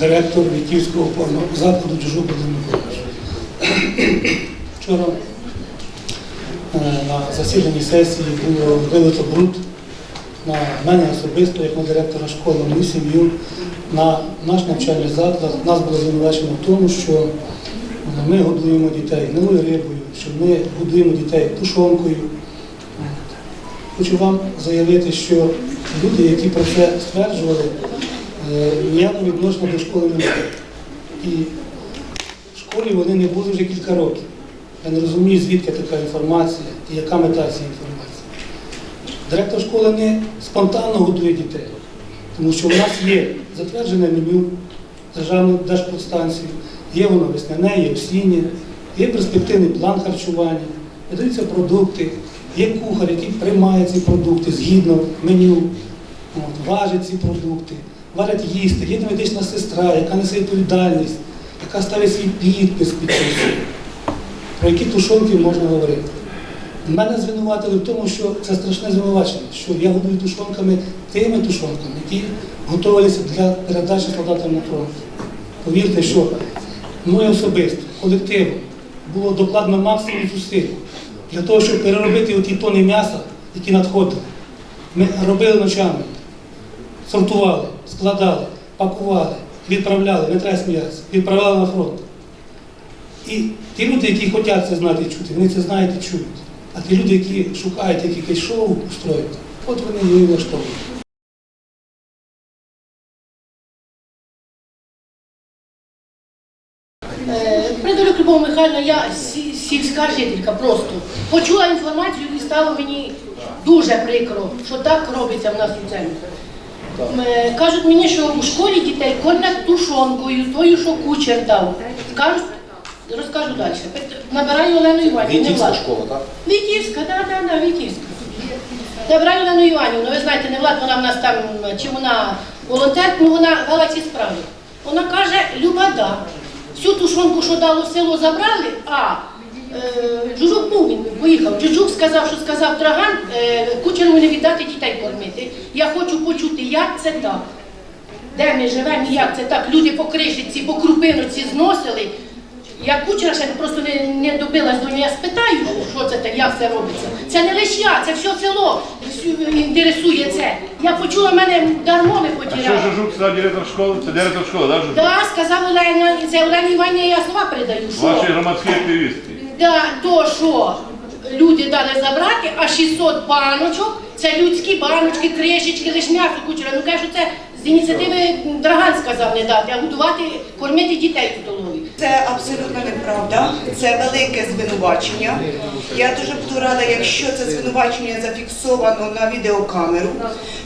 директор Вітівського опорного закладу Джужу Володимир Миколаївич. Вчора е, на засіданні сесії було вилито бруд на мене особисто, як на директора школи, мою сім'ю, на наш навчальний заклад. Нас було звинувачено в тому, що ми годуємо дітей гнилою рибою, що ми годуємо дітей тушонкою. Хочу вам заявити, що люди, які про це стверджували, ніякого відношення до школи не мають. І в школі вони не були вже кілька років. Я не розумію, звідки така інформація і яка мета цієї інформації. Директор школи не спонтанно годує дітей, тому що в нас є затверджене меню державної держпродстанції, є воно весняне, є осіннє, є перспективний план харчування, видаються продукти, є кухар, який приймає ці продукти згідно меню, от, важить ці продукти, варять їсти, є медична сестра, яка несе відповідальність, яка ставить свій підпис під цим. Про які тушонки можна говорити? Мене звинуватили в тому, що це страшне звинувачення, що я годую тушонками тими тушонками, які готувалися для передачі солдатам на фронт. Повірте, що мною особисто, колективом було докладно максимум зусиль для того, щоб переробити оті тони м'яса, які надходили. Ми робили ночами, сортували, складали, пакували, відправляли, не треба сміятися, відправляли на фронт. І ті люди, які хочуть це знати і чути, вони це знають і чують. А ті люди, які шукають як якесь шоу устроїти, от вони і влаштовують. Е, Любов Михайловна, я сільська жителька просто. Почула інформацію і стало мені дуже прикро, що так робиться в нас у центрі. Е, Кажуть мені, що у школі дітей кормять тушонкою, тою, що кучер дав. Кажуть, розкажу далі. Набираю Олену Іванівну. Вітівська школа, так? Вітівська, так, так, так, Вітівська. Набираю Олену Іванівну, ви знаєте, не Влад, вона в нас там, чи вона волонтер, ну вона вела ці справи. Вона каже, Люба, да. Всю тушонку, що дало село, забрали, а Джужук був, він поїхав. Джужук сказав, що сказав Траган, е, кучеру не віддати дітей кормити. Я хочу почути, як це так. Де ми живемо і як це так? Люди по кришиці, по крупиноці зносили. Я кучера ще просто не, не добилась до нього. Я спитаю, що це так, як це робиться. Це не лише я, це все село інтересує це. Я почула, мене дармови А що. Жужук сказав директор школи? Це директор школи, так, Жужук? Да, сказав Олена, це Олена Іванівна, я слова передаю. Що? Ваші громадські активісти. Да, то що люди дали забрати, а 600 баночок, це людські баночки, кришечки, лиш м'ясо кучера. Ну кажуть, це з ініціативи Драган сказав не дати, а годувати, кормити дітей в столові. Це абсолютно неправда. Це велике звинувачення. Я дуже буду рада, якщо це звинувачення зафіксовано на відеокамеру,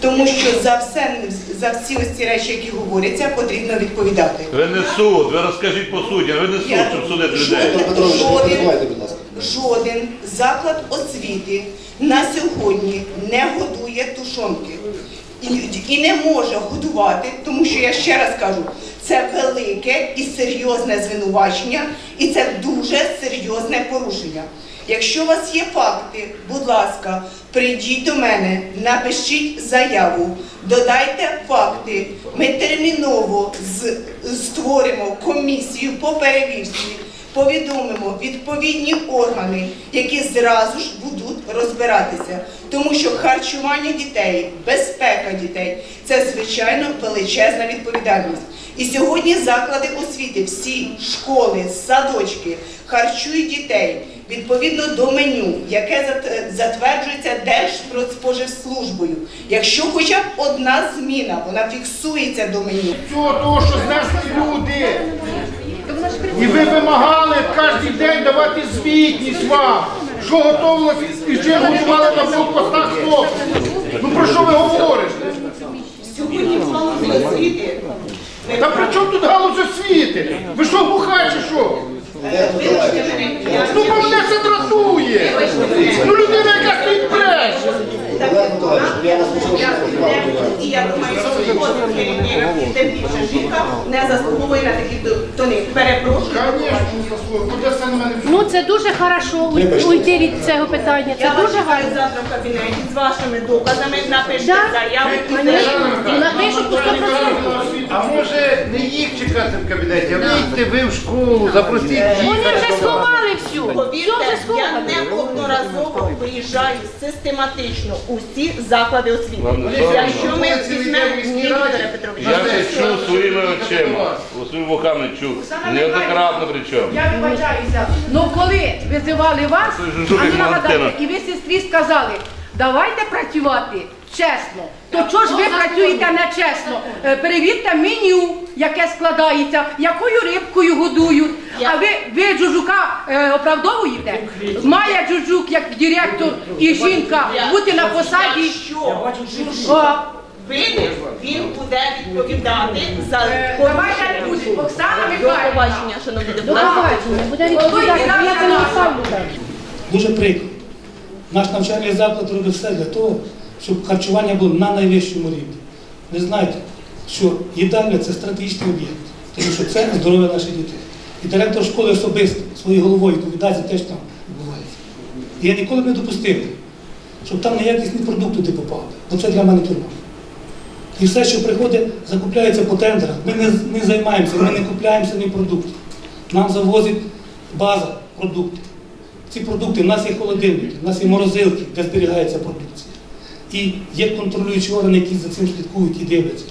тому що за все за всі ось ці речі, які говоряться, потрібно відповідати. Ви не суд, ви розкажіть по суді, ви не суд, Я- щоб судити людей. Жоден- Петрович, жоден- перебивайте, будь ласка. Жоден заклад освіти на сьогодні не годує тушонки. І, не може годувати, тому що я ще раз кажу, це велике і серйозне звинувачення, і це дуже серйозне порушення. Якщо у вас є факти, будь ласка, прийдіть до мене, напишіть заяву, додайте факти. Ми терміново створимо комісію по перевірці повідомимо відповідні органи, які зразу ж будуть розбиратися. Тому що харчування дітей, безпека дітей це звичайно величезна відповідальність. І сьогодні заклади освіти, всі школи, садочки харчують дітей відповідно до меню, яке зат- затверджується Держпродспоживслужбою. Якщо хоча б одна зміна, вона фіксується до меню. Цього того, що знесли люди. І ви вимагали кожен день давати звітність вам, що готовилось і чим готували на блокпостах хлопці. Ну про що ви говорите? Сьогодні в галузі освіти Та при чому тут галузь освіти? Ви що глуха чи що? Ну бо мене це дратує. Ну людина, яка стоїть бреше. Я і я думаю, що кожен керівник, і тим більше жінка не заслуговує на такі тони. Перепрошую. Мене? Ну це дуже хорошо уй- уйти від цього питання. Це Я вас дуже чекаю гарно. завтра в кабінеті з вашими доказами, напишіть Да. заяву і Конечно. Напишуть по 100%. А може не їх чекати в кабінеті, а вийти ви в школу, запросіть Вони вже до сховали всю. Все вже я неодноразово виїжджаю систематично у всі заклади освіти. Вам не? Якщо ми візьмемо ні, Вікторе Петрович, Я це чув своїми очима, своїми вухами чув. Неоднократно причому. Я вибачаюся. Ну коли визивали вас, Це Жужубік а нагадайте, Мартина. і ви сестрі сказали, давайте працювати чесно. То чого ж ви працюєте нечесно? Е, Перевірте меню, яке складається, якою рибкою годують. А ви, ви Джужука е, оправдовуєте? Має Джужук як директор і жінка бути на посаді. Якщо О, винен, він буде відповідати за е, давайте не буде. Оксана До Михайлівна. побачення, шановні депутати. не. Дуже прикро. Наш навчальний заклад робить все для того, щоб харчування було на найвищому рівні. Ви знаєте, що їдальня це стратегічний об'єкт, тому що це здоров'я наших дітей. І директор школи особисто своєю головою відповідає за те, що там відбувається. І я ніколи не допустив, щоб там неякісні продукти не попали, бо це для мене тюрма. І все, що приходить, закупляється по тендерах. Ми не, не займаємося, ми не купляємо самі продукти. Нам завозить база продуктів. Ці продукти, в нас є холодильники, в нас є морозилки, де зберігається продукція. І є контролюючі органи, які за цим слідкують і дивляться.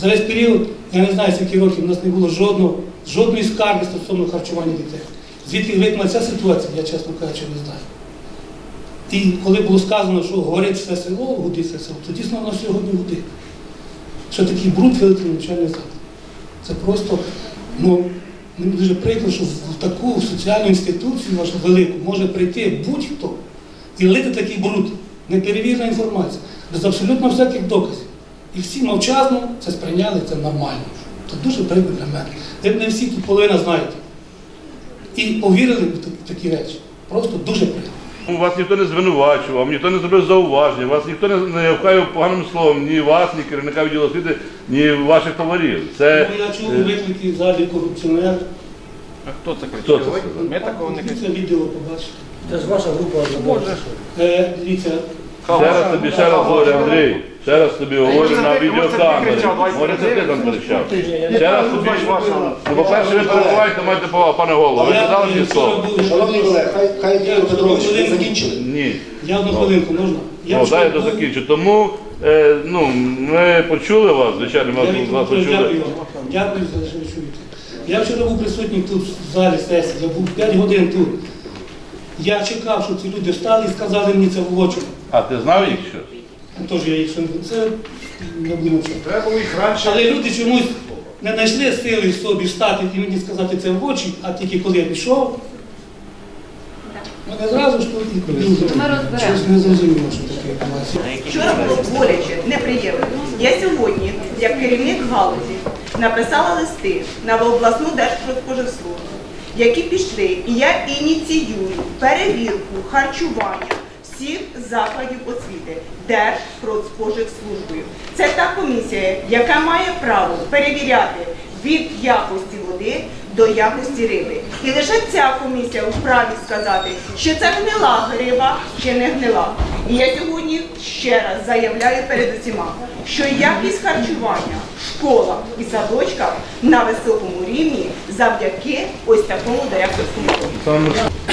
За весь період, я не знаю, скільки років, у нас не було жодного, жодної скарги стосовно харчування дітей. Звідки виникла ця ситуація, я чесно кажучи, не знаю. І коли було сказано, що горить все село, гудить все село, то дійсно воно сьогодні гудить. Що такий бруд великий навчальний заклад. Це просто, ну, мені дуже прикро, що в таку соціальну інституцію вашу велику може прийти будь-хто і лити такий бруд. Неперевірена інформація, без абсолютно всяких доказів. І всі мовчазно це сприйняли, це нормально. Це дуже прикро для мене. Ви не всі тут половина знаєте. І повірили в такі, речі. Просто дуже прикро. Вас ніхто не звинувачував, ніхто не зробив зауваження, вас ніхто не, вхаяв поганим словом, ні вас, ні керівника відділу освіти, ні ваших товарів. Це Тому я чув е, виклики в залі корупціонер. Хто це хто це? Ми такого не Це відео побачите. Це ж ваша група. Е, дивіться, Ще раз тобі ще раз говорю, Андрій. Ще раз тобі говорю на відеокамері. Може це ти там кричав. Ще раз тобі. Ну, по-перше, ви перебуваєте, маєте повагу, пане голово. Ви я, сказали е, мені слово. Шановні колеги, хай, хай Кирило Петрович, ви закінчили? Ні. Я одну хвилинку, можна? Я Ну, дай я закінчу. Тому е, ну, ми почули вас, звичайно, ми вас Віктор почули. Дякую. Дякую за те, що ви чуєте. Я вчора був присутній тут в залі сесії, я був 5 годин тут. Я чекав, щоб ці люди встали і сказали мені це в очі. А ти знав їх щось? Тож я їх ще це не буду. Треба їх раніше. Але люди чомусь не знайшли сили в собі встати і мені сказати це в очі, а тільки коли я пішов, мене зразу ж тут і коли щось не зрозуміло, що таке відбувається. Вчора було боляче, неприємно. Я сьогодні, як керівник галузі, написала листи на обласну Держпродспоживслужбу, які пішли, і я ініціюю перевірку харчування всіх закладів освіти Держпродспоживслужбою. Це та комісія, яка має право перевіряти від якості води до якості риби. І лише ця комісія вправі сказати, чи це гнила риба, чи не гнила. І я сьогодні ще раз заявляю перед усіма, що якість харчування в школах і садочках на високому рівні завдяки ось такому директорському.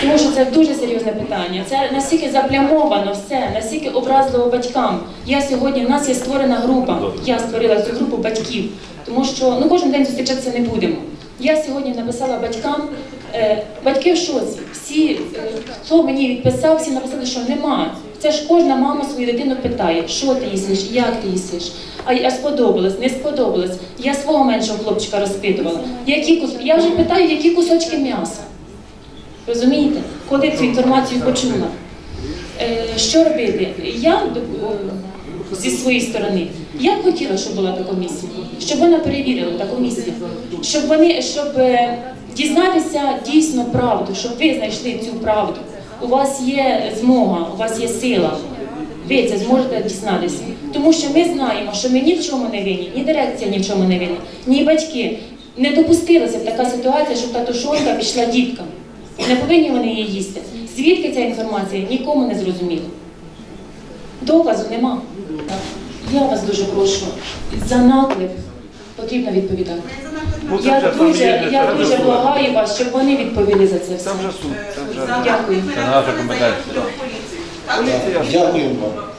Тому що це дуже серйозне питання. Це настільки заплямовано все, настільки образливо батькам. Я сьогодні в нас є створена група. Я створила цю групу батьків, тому що ну кожен день зустрічатися не будемо. Я сьогодні написала батькам, е, батьки в шоці. Всі, е, хто мені відписав, всі написали, що нема. Це ж кожна мама свою дитину питає, що ти їсиш, як ти їсиш. А я сподобалось, не сподобалось. Я свого меншого хлопчика розпитувала. Які кус... Я вже питаю, які кусочки м'яса. Розумієте, коли цю інформацію почула. Е, що робити? Я зі своєї сторони, я б хотіла, щоб була та комісія, щоб вона перевірила та комісія, щоб вони щоб е, дізнатися дійсно правду, щоб ви знайшли цю правду. У вас є змога, у вас є сила. Ви це зможете дізнатися. Тому що ми знаємо, що ми ні в чому не винні, ні дирекція ні в чому не винна, ні батьки. Не допустилася б така ситуація, щоб та тушонка пішла діткам. Не повинні вони її їсти. Звідки ця інформація, нікому не зрозуміло. Доказу нема. Я вас дуже прошу, за наклик потрібно відповідати. Ну, Я вже дуже, є, я дуже благаю вас, щоб вони відповіли за це все. Там вже суд. Вже Дякую. це наша компетенція. Дякую вам.